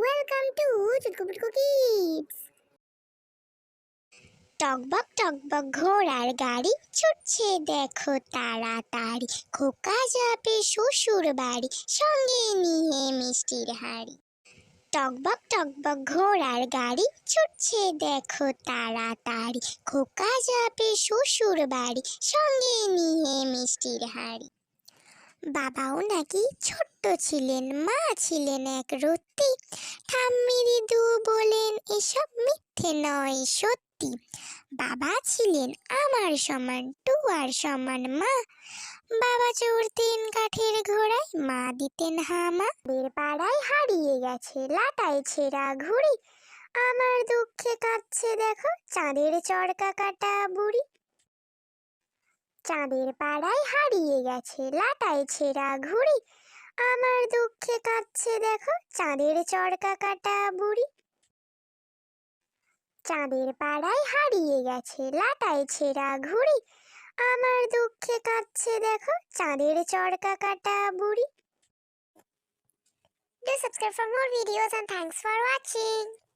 Welcome to চুটকুপুটকু kids টকবক টকবক ঘোড়ার গাড়ি ছুটছে, দেখো তাড়াতাড়ি। খোকা যাবে শ্বশুর বাড়ি, সঙ্গে নিয়ে মিষ্টির হাড়ি। টকবক টকবক ঘোড়ার গাড়ি ছুটছে, দেখো তাড়াতাড়ি। খোকা যাবে শ্বশুর বাড়ি, সঙ্গে নিয়ে মিষ্টির হাড়ি। বাবাও নাকি ছোট্ট ছিলেন, মা ছিলেন এক রত্তি ঠাম্মি দিদু বলেন, এসব মিথ্যে নয়, সত্যি। বাবা ছিলেন আমার সমান, টুয়ার সমান মা। বাবা চড়তেন কাঠের ঘোড়ায়, মা দিতেন হামা। বের পাড়ায় হারিয়ে গেছে লাটাই ছেঁড়া ঘুড়ি। আমার দুঃখে কাঁদছে দেখো, চাঁদের চড়কা কাটা বুড়ি। চাঁদের পাড়ায় হারিয়ে গেছে লাটাই ছেঁড়া ঘুড়ি। আমার দুঃখে কাঁদছে দেখো, চাঁদের চরকা কাটা বুড়ি। চাঁদের পাড়ায় হারিয়ে গেছে লাটাই ছেঁড়া ঘুড়ি। আমার দুঃখে কাঁদছে দেখো, চাঁদের চরকা কাটা বুড়ি। Do subscribe for more videos and thanks for watching.